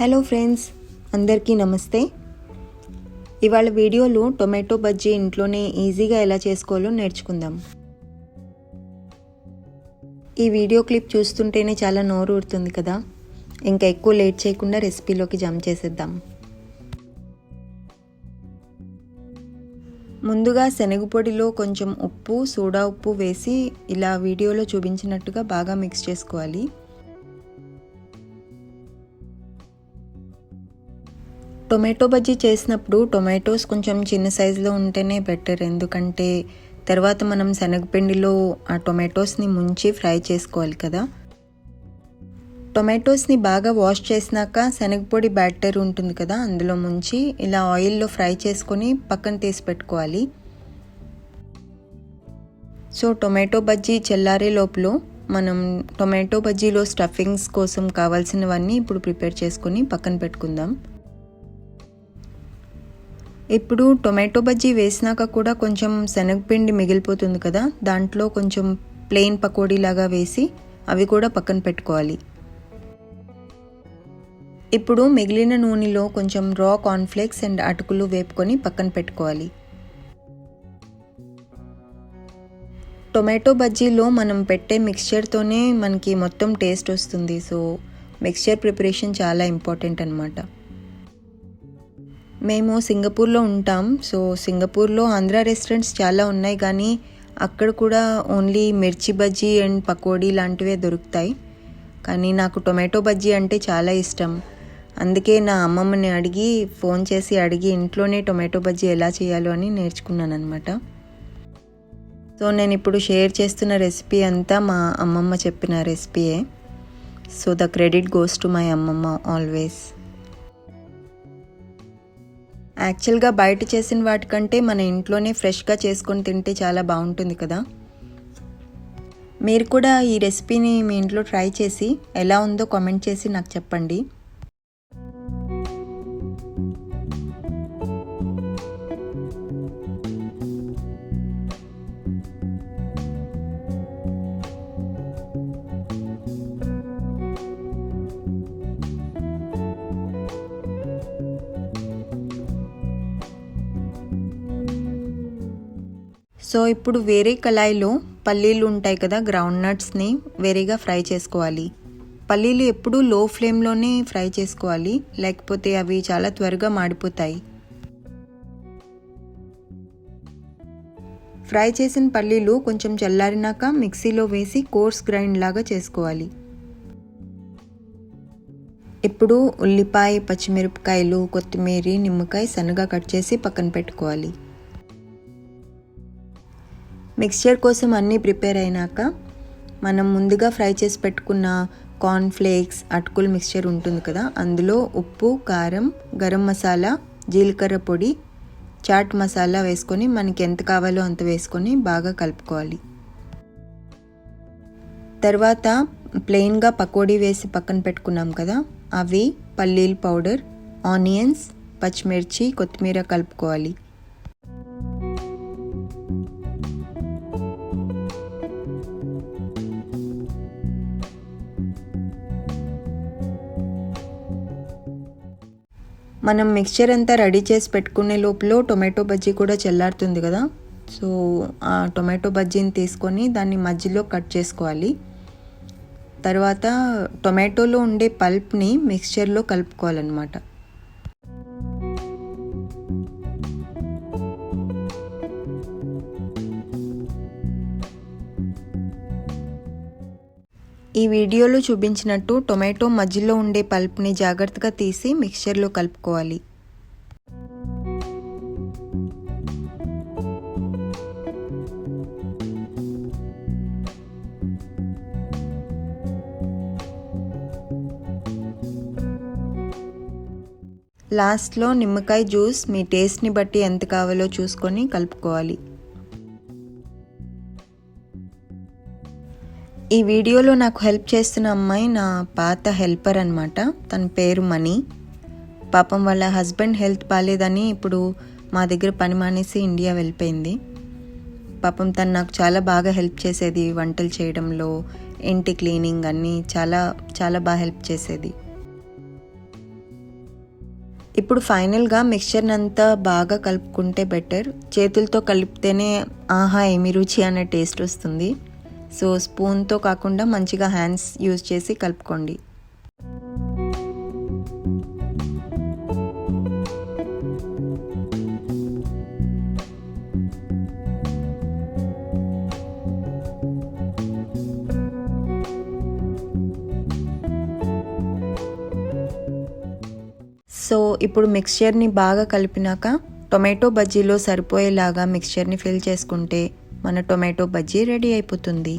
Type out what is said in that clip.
Hello friends అందరికీ నమస్తే. ఇవాళ వీడియోలో టొమాటో బజ్జీ ఇంట్లోనే ఈజీగా ఎలా చేసుకోవాలో నేర్చుకుందాం. ఈ వీడియో క్లిప్ చూస్తుంటేనే చాలా నోరు ఊరుతుంది కదా? ఇంకా ఎక్కువ లేట్ చేయకుండా రెసిపీలోకి జంప్ చేసేద్దాం. ముందుగా శనగ పొడిలో కొంచెం ఉప్పు సోడా ఉప్పు వేసి ఇలా వీడియోలో చూపించినట్టుగా బాగా మిక్స్ చేసుకోవాలి. టొమాటో బజ్జీ చేసినప్పుడు టొమాటోస్ కొంచెం చిన్న సైజులో ఉంటేనే బెటర్. ఎందుకంటే తర్వాత మనం శనగపిండిలో ఆ టొమాటోస్ని ముంచి ఫ్రై చేసుకోవాలి కదా. టొమాటోస్ని బాగా వాష్ చేసినాక శనగపొడి బ్యాటర్ ఉంటుంది కదా అందులో ముంచి ఇలా ఆయిల్లో ఫ్రై చేసుకొని పక్కన తీసి పెట్టుకోవాలి. సో టొమాటో బజ్జీ చెల్లారే లోపల మనం టొమాటో బజ్జీలో స్టఫింగ్స్ కోసం కావాల్సినవన్నీ ఇప్పుడు ప్రిపేర్ చేసుకొని పక్కన పెట్టుకుందాం. ఇప్పుడు టొమాటో బజ్జీ వేసినాక కూడా కొంచెం శనగపిండి మిగిలిపోతుంది కదా దాంట్లో కొంచెం ప్లెయిన్ పకోడీ లాగా వేసి అవి కూడా పక్కన పెట్టుకోవాలి. ఇప్పుడు మిగిలిన నూనెలో కొంచెం రా కార్న్ఫ్లేక్స్ అండ్ అటుకులు వేపుకొని పక్కన పెట్టుకోవాలి. టొమాటో బజ్జీలో మనం పెట్టే మిక్స్చర్తోనే మనకి మొత్తం టేస్ట్ వస్తుంది. సో మిక్స్చర్ ప్రిపరేషన్ చాలా ఇంపార్టెంట్ అనమాట మేము సింగపూర్లో ఉంటాం. సో సింగపూర్లో ఆంధ్ర రెస్టారెంట్స్ చాలా ఉన్నాయి. కానీ అక్కడ కూడా ఓన్లీ మిర్చి బజ్జీ అండ్ పకోడీ లాంటివే దొరుకుతాయి. కానీ నాకు టొమాటో బజ్జీ అంటే చాలా ఇష్టం. అందుకే నా అమ్మమ్మని అడిగి ఫోన్ చేసి అడిగి ఇంట్లోనే టొమాటో బజ్జీ ఎలా చేయాలో అని నేర్చుకున్నాను అనమాట సో నేను ఇప్పుడు షేర్ చేస్తున్న రెసిపీ అంతా మా అమ్మమ్మ చెప్పిన రెసిపీయే. So the credit goes to my ammamma always. యాక్చువల్గా బయట చేసిన వాటికంటే మన ఇంట్లోనే ఫ్రెష్గా చేసుకొని తింటే చాలా బాగుంటుంది కదా. మీరు కూడా ఈ రెసిపీని మీ ఇంట్లో ట్రై చేసి ఎలా ఉందో కామెంట్ చేసి నాకు చెప్పండి. సో ఇప్పుడు వేరే కళాయిలో పల్లీలు ఉంటాయి కదా గ్రౌండ్ నట్స్ని వేరేగా ఫ్రై చేసుకోవాలి. పల్లీలు ఎప్పుడూ లో ఫ్లేమ్లోనే ఫ్రై చేసుకోవాలి లేకపోతే అవి చాలా త్వరగా మాడిపోతాయి. ఫ్రై చేసిన పల్లీలు కొంచెం చల్లారినాక మిక్సీలో వేసి కోర్స్ గ్రైండ్ లాగా చేసుకోవాలి. ఇప్పుడు ఉల్లిపాయ పచ్చిమిరపకాయలు కొత్తిమీర నిమ్మకాయ సన్నగా కట్ చేసి పక్కన పెట్టుకోవాలి. మిక్స్చర్ కోసం అన్నీ ప్రిపేర్ అయినాక మనం ముందుగా ఫ్రై చేసి పెట్టుకున్న కార్న్ ఫ్లేక్స్ అటుకుల మిక్స్చర్ ఉంటుంది కదా అందులో ఉప్పు కారం గరం మసాలా జీలకర్ర పొడి చాట్ మసాలా వేసుకొని మనకి ఎంత కావాలో అంత వేసుకొని బాగా కలుపుకోవాలి. తర్వాత ప్లెయిన్గా పకోడీ వేసి పక్కన పెట్టుకున్నాం కదా అవి పల్లీల పౌడర్ ఆనియన్స్ పచ్చిమిర్చి కొత్తిమీర కలుపుకోవాలి. మనం మిక్స్చర్ అంతా రెడీ చేసి పెట్టుకునే లోపల టొమాటో బజ్జీ కూడా చల్లారుతుంది కదా. సో ఆ టొమాటో బజ్జీని తీసుకొని దాన్ని మధ్యలో కట్ చేసుకోవాలి. తర్వాత టొమాటోలో ఉండే పల్ప్ని మిక్స్చర్లో కలుపుకోవాలన్నమాట. ఈ వీడియోలో చూపించినట్టు టొమాటో మధ్యలో ఉండే పల్ప్ని జాగ్రత్తగా తీసి మిక్చర్లో కలుపుకోవాలి. లాస్ట్లో నిమ్మకాయ జ్యూస్ మీ టేస్ట్ని బట్టి ఎంత కావాలో చూసుకొని కలుపుకోవాలి. ఈ వీడియోలో నాకు హెల్ప్ చేస్తున్న అమ్మాయి నా పాత హెల్పర్ అనమాట తన పేరు మణి. పాపం వాళ్ళ హస్బెండ్ హెల్త్ బాగాలేదని ఇప్పుడు మా దగ్గర పని మానేసి ఇండియా వెళ్ళిపోయింది. పాపం తను నాకు చాలా బాగా హెల్ప్ చేసేది వంటలు చేయడంలో ఇంటి క్లీనింగ్ అన్నీ చాలా చాలా బాగా హెల్ప్ చేసేది. ఇప్పుడు ఫైనల్గా మిక్చర్ని అంతా బాగా కలుపుకుంటే బెటర్. చేతులతో కలిపితేనే ఆహా ఏమి రుచి అనే టేస్ట్ వస్తుంది. సో స్పూన్తో కాకుండా మంచిగా హ్యాండ్స్ యూజ్ చేసి కలుపుకోండి. సో ఇప్పుడు మిక్స్చర్ని బాగా కలిపినాక టొమాటో బజ్జీలో సరిపోయేలాగా మిక్స్చర్ని ఫిల్ చేసుకుంటే మన టొమాటో బజ్జీ రెడీ అయిపోతుంది.